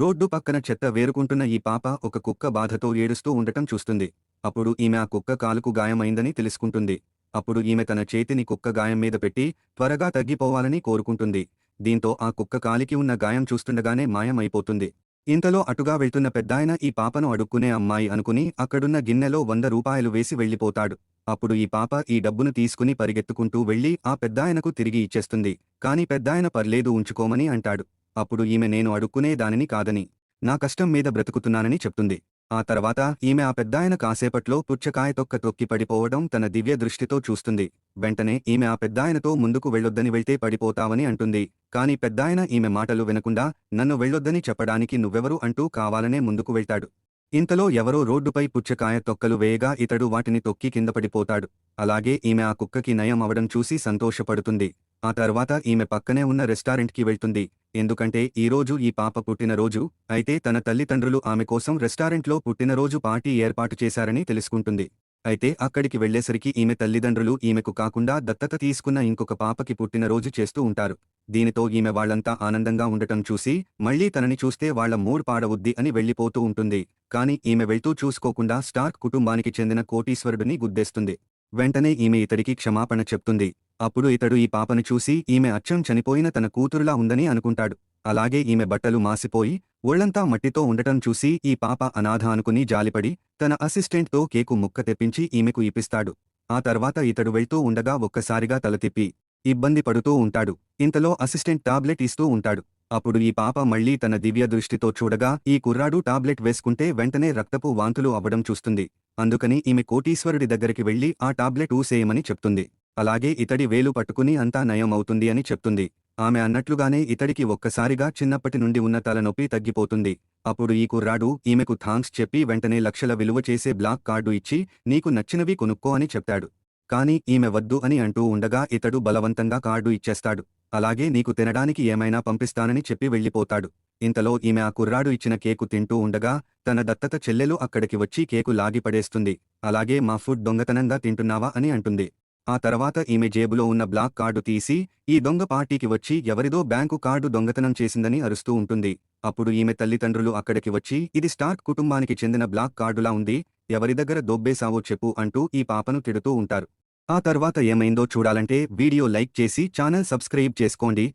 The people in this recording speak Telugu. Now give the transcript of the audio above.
రోడ్డు పక్కన చెత్త వేరుకుంటున్న ఈ పాప ఒక కుక్క బాధతో ఏడుస్తూ ఉండటం చూస్తుంది. అప్పుడు ఈమె ఆ కుక్క కాలుకు గాయమైందని తెలుసుకుంటుంది. అప్పుడు ఈమె తన చేతిని కుక్క గాయం మీద పెట్టి త్వరగా తగ్గిపోవాలని కోరుకుంటుంది. దీంతో ఆ కుక్క కాలికి ఉన్న గాయం చూస్తుండగానే మాయమైపోతుంది. ఇంతలో అటుగా వెళ్తున్న పెద్దాయన ఈ పాపను అడుక్కునే అమ్మాయి అనుకుని అక్కడున్న గిన్నెలో వంద రూపాయలు వేసి వెళ్ళిపోతాడు. అప్పుడు ఈ పాప ఈ డబ్బును తీసుకుని పరిగెత్తుకుంటూ వెళ్ళి ఆ పెద్దాయనకు తిరిగి ఇచ్చేస్తుంది. కాని పెద్దాయన పర్లేదు ఉంచుకోమని అంటాడు. అప్పుడు ఈమె నేను అడుక్కునే దానిని కాదని నా కష్టం మీద బ్రతుకుతున్నానని చెప్తుంది. ఆ తర్వాత ఈమె ఆ పెద్దాయన కాసేపట్లో పుచ్చకాయ తొక్క తొక్కి పడిపోవడం తన దివ్య దృష్టితో చూస్తుంది. వెంటనే ఈమె ఆ పెద్దాయనతో ముందుకు వెళ్ళొద్దని వెళ్తే పడిపోతావని అంటుంది. కాని పెద్దాయన ఈమె మాటలు వినకుండా నన్ను వెళ్ళొద్దని చెప్పడానికి నువ్వెవరు అంటూ కావాలనే ముందుకు వెళ్తాడు. ఇంతలో ఎవరో రోడ్డుపై పుచ్చకాయ తొక్కలు వేయగా ఇతడు వాటిని తొక్కి కింద పడిపోతాడు. అలాగే ఈమె ఆ కుక్కకి నయం అవడం చూసి సంతోషపడుతుంది. ఆ తర్వాత ఈమె పక్కనే ఉన్న రెస్టారెంట్కి వెళ్తుంది. ఎందుకంటే ఈరోజు ఈ పాప పుట్టినరోజు అయితే తన తల్లిదండ్రులు ఆమె కోసం రెస్టారెంట్లో పుట్టినరోజు పార్టీ ఏర్పాటు చేశారని తెలుసుకుంటుంది. అయితే అక్కడికి వెళ్ళేసరికి ఈమె తల్లిదండ్రులు ఈమెకు కాకుండా దత్తత తీసుకున్న ఇంకొక పాపకి పుట్టినరోజు చేస్తూ ఉంటారు. దీనితో ఈమె వాళ్ళంతా ఆనందంగా ఉండటం చూసి మళ్ళీ తనని చూస్తే వాళ్ళ మూడ్ పాడవుద్ది అని వెళ్ళిపోతూ ఉంటుంది. కాని ఈమె వెళ్తూ చూసుకోకుండా స్టార్క్ కుటుంబానికి చెందిన కోటీశ్వరుడిని గుద్దేస్తుంది. వెంటనే ఈమె ఇతడికి క్షమాపణ చెప్తుంది. అప్పుడు ఇతడు ఈ పాపను చూసి ఈమె అచ్చం చనిపోయిన తన కూతురులా ఉందని అనుకుంటాడు. అలాగే ఈమె బట్టలు మాసిపోయి ఒళ్ళంతా మట్టితో ఉండటం చూసి ఈ పాప అనాథ అనుకుని జాలిపడి తన అసిస్టెంట్తో కేకు ముక్క తెప్పించి ఈమెకు ఇప్పిస్తాడు. ఆ తర్వాత ఇతడు వెళ్తూ ఉండగా ఒక్కసారిగా తలతిప్పి ఇబ్బంది పడుతూ ఉంటాడు. ఇంతలో అసిస్టెంట్ టాబ్లెట్ ఇస్తూ ఉంటాడు. అప్పుడు ఈ పాప మళ్ళీ తన దివ్య దృష్టితో చూడగా ఈ కుర్రాడు టాబ్లెట్ వేసుకుంటే వెంటనే రక్తపు వాంతులు అవ్వడం చూస్తుంది. అందుకని ఈమె కోటీశ్వరుడి దగ్గరికి వెళ్ళి ఆ టాబ్లెట్ ఊసేయమని చెప్తుంది. అలాగే ఇతడి వేలు పట్టుకుని అంతా నయం అవుతుంది అని చెప్తుంది. ఆమె అన్నట్లుగానే ఇతడికి ఒక్కసారిగా చిన్నప్పటి నుండి ఉన్న తలనొప్పి తగ్గిపోతుంది. అప్పుడు ఈ కుర్రాడు ఈమెకు థాంక్స్ చెప్పి వెంటనే లక్షల విలువ చేసే బ్లాక్ కార్డు ఇచ్చి నీకు నచ్చినవి కొనుక్కో అని చెప్తాడు. కాని ఈమె వద్దు అని అంటూ ఉండగా ఇతడు బలవంతంగా కార్డు ఇచ్చేస్తాడు. అలాగే నీకు తినడానికి ఏమైనా పంపిస్తానని చెప్పి వెళ్ళిపోతాడు. ఇంతలో ఈమె ఆ కుర్రాడు ఇచ్చిన కేకు తింటూ ఉండగా తన దత్తత చెల్లెలు అక్కడికి వచ్చి కేకు లాగిపడేస్తుంది అలాగే మా ఫుడ్ దొంగతనంగా తింటున్నావా అని అంటుంది. ఆ తర్వాత ఈమె జేబులో ఉన్న బ్లాక్ కార్డు తీసి ఈ దొంగ పార్టీకి వచ్చి ఎవరిదో బ్యాంకు కార్డు దొంగతనం చేసిందని అరుస్తూ ఉంటుంది. అప్పుడు ఈమె తల్లిదండ్రులు అక్కడికి వచ్చి ఇది స్టార్క్ కుటుంబానికి చెందిన బ్లాక్ కార్డులా ఉంది ఎవరి దగ్గర దొబ్బేశావో చెప్పు అంటూ ఈ పాపను తిడుతూ ఉంటారు. ఆ తర్వాత ఏమైందో చూడాలంటే వీడియో లైక్ చేసి ఛానల్ సబ్స్క్రైబ్ చేసుకోండి.